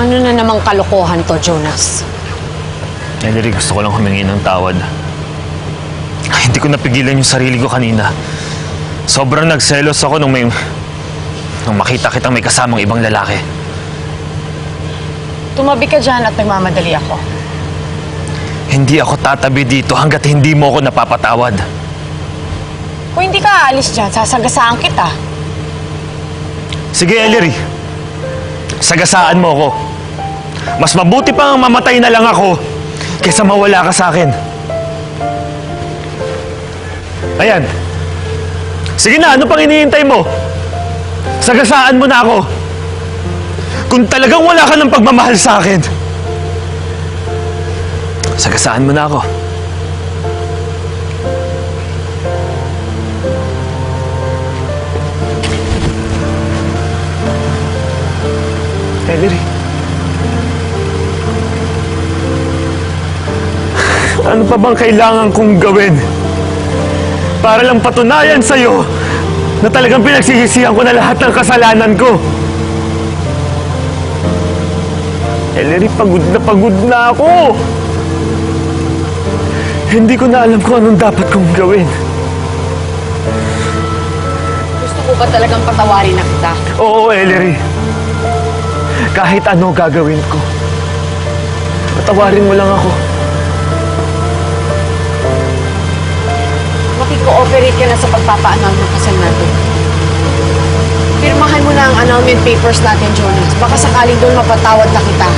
Ano na namang kalokohan to, Jonas? Ellery, gusto ko lang humingi ng tawad. Ay, hindi ko napigilan yung sarili ko kanina. Sobrang nagselos ako nung may... Nung makita kitang may kasamang ibang lalaki. Tumabi ka dyan at nagmamadali ako. Hindi ako tatabi dito hanggat hindi mo ako napapatawad. Kung hindi ka aalis dyan, sasagasaan kita. Sige, Ellery. Sagasaan mo ako. Mas mabuti pang mamatay na lang ako kaysa mawala ka sa akin. Ayan. Sige na, ano pang hinihintay mo? Sagasaan mo na ako. Kung talagang wala ka ng pagmamahal sa akin, sagasaan mo na ako. Ellery. Ano pa bang kailangan kong gawin? Para lang patunayan sa'yo na talagang pinagsisisihan ko na lahat ng kasalanan ko. Ellery, pagod na pagod na ako. Hindi ko na alam kung anong dapat kong gawin. Gusto ko ba talagang patawarin na kita? Oo, Ellery. Kahit ano gagawin ko. Patawarin mo lang ako. Makiko-operate ka na sa pagpapa-annul ng kasal natin. Pirmahan mo na ang annulment papers natin, Jonas. Baka sakaling doon mapatawad na kita.